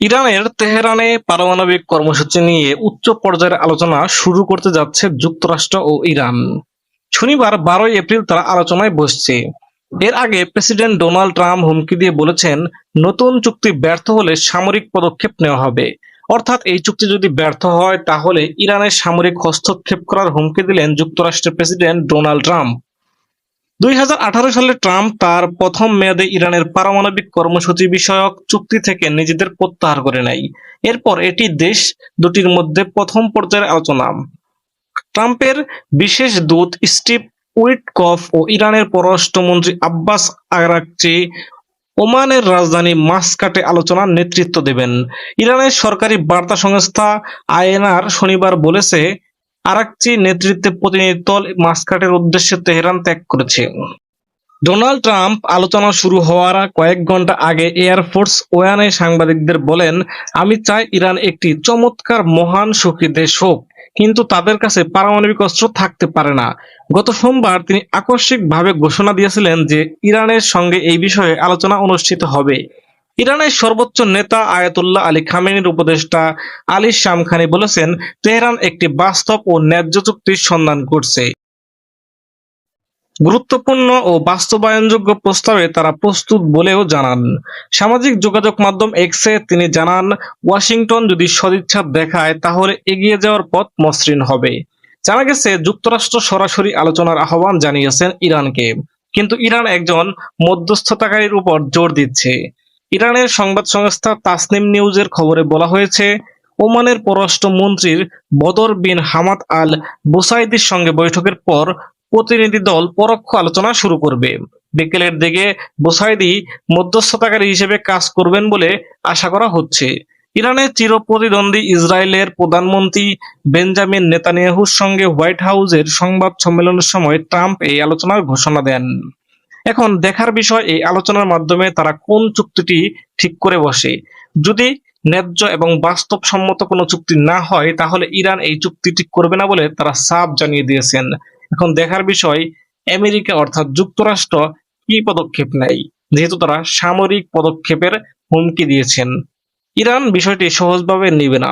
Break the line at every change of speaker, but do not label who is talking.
ইরানের তেহরানে পারমাণবিক কর্মসূচি নিয়ে উচ্চ পর্যায়ের আলোচনা শুরু করতে যাচ্ছে যুক্তরাষ্ট্র ও ইরান। শনিবার বারোই এপ্রিল তারা আলোচনায় বসছে। এর আগে প্রেসিডেন্ট ডোনাল্ড ট্রাম্প হুমকি দিয়ে বলেছেন, নতুন চুক্তি ব্যর্থ হলে সামরিক পদক্ষেপ নেওয়া হবে। অর্থাৎ এই চুক্তি যদি ব্যর্থ হয়, তাহলে ইরানের সামরিক হস্তক্ষেপ করার হুমকি দিলেন যুক্তরাষ্ট্রের প্রেসিডেন্ট ডোনাল্ড ট্রাম্প। দুই হাজার আঠারো সালে ট্রাম্প তার প্রথম মেয়াদে ইরানের পারমাণবিক কর্মসূচি বিষয়ক চুক্তি থেকে নিজেদের প্রত্যাহার করে নেয়। এরপর এটি দেশ দুটির মধ্যে প্রথম পর্যায়ের আলোচনা। ট্রাম্পের বিশেষ দূত স্টিভ উইটকফ ও ইরানের পররাষ্ট্রমন্ত্রী আব্বাস আরাকচি ওমানের রাজধানী মাস্কাটে আলোচনার নেতৃত্ব দেবেন। ইরানের সরকারি বার্তা সংস্থা আইএনআর শনিবার বলেছে আরাকচি নেতৃত্বে প্রতিনিধি দল মাস্কাটের উদ্দেশ্যে তেহরান ত্যাগ করেছে। ডোনাল্ড ট্রাম্প আলোচনা শুরু হওয়ার কয়েক ঘণ্টা আগে এয়ারফোর্স ওয়ানে সাংবাদিকদের বলেন, আমি চাই ইরান একটি চমৎকার, মহান, সুখী দেশ হোক, কিন্তু তাদের কাছে পারমাণবিক অস্ত্র থাকতে পারে না। গত সোমবার তিনি আকস্মিকভাবে ঘোষণা দিয়েছিলেন যে ইরানের সঙ্গে এই বিষয়ে আলোচনা অনুষ্ঠিত হবে। ইরানের সর্বোচ্চ নেতা আয়াতুল্লাহ আলী খামেনির উপদেষ্টা আলী শামখানি বলেছেন, তেহরান একটি বাস্তব ও ন্যায্য চুক্তির সন্ধান করছে। গুরুত্বপূর্ণ ও বাস্তবায়নযোগ্য প্রস্তাবে তারা প্রস্তুত বলেও জানান। সামাজিক যোগাযোগ মাধ্যম এক্সে তিনি জানান, ওয়াশিংটন যদি সদিচ্ছা দেখায়, তাহলে এগিয়ে যাওয়ার পথ মসৃণ হবে। জানা গেছে, যুক্তরাষ্ট্র সরাসরি আলোচনার আহ্বান জানিয়েছেন ইরানকে। কিন্তু ইরান একজন মধ্যস্থতাকারীর উপর জোর দিচ্ছে। ইরানের সংবাদ সংস্থা তাসনিম নিউজের খবরে বলা হয়েছে, ওমানের পররাষ্ট্রমন্ত্রীর বদর বিন হামাদ আল বুসাইদির সঙ্গে বৈঠকের পর প্রতিনিধি দল পরোক্ষ আলোচনা শুরু করবে। বিকেলের দিকে বুসাইদি মধ্যস্থতাকারী হিসেবে কাজ করবেন বলে আশা করা হচ্ছে। ইরানের চিরপ্রতিদ্বন্দ্বী ইসরায়েলের প্রধানমন্ত্রী বেঞ্জামিন নেতানিয়াহুর সঙ্গে হোয়াইট হাউসের সংবাদ সম্মেলনের সময় ট্রাম্প এই আলোচনার ঘোষণা দেন। এখন দেখার বিষয় এই আলোচনার মাধ্যমে তারা কোন চুক্তিটি ঠিক করে বসে। যদি ন্যায্য এবং বাস্তবসম্মত কোনো চুক্তি না হয়, তাহলে ইরান এই চুক্তি ঠিক করবে না বলে তারা সাফ জানিয়ে দিয়েছেন। এখন দেখার বিষয়, আমেরিকা অর্থাৎ যুক্তরাষ্ট্র কি পদক্ষেপ নেয়? যেহেতু তারা সামরিক পদক্ষেপের হুমকি দিয়েছেন। ইরান বিষয়টি সহজভাবে নিবে না।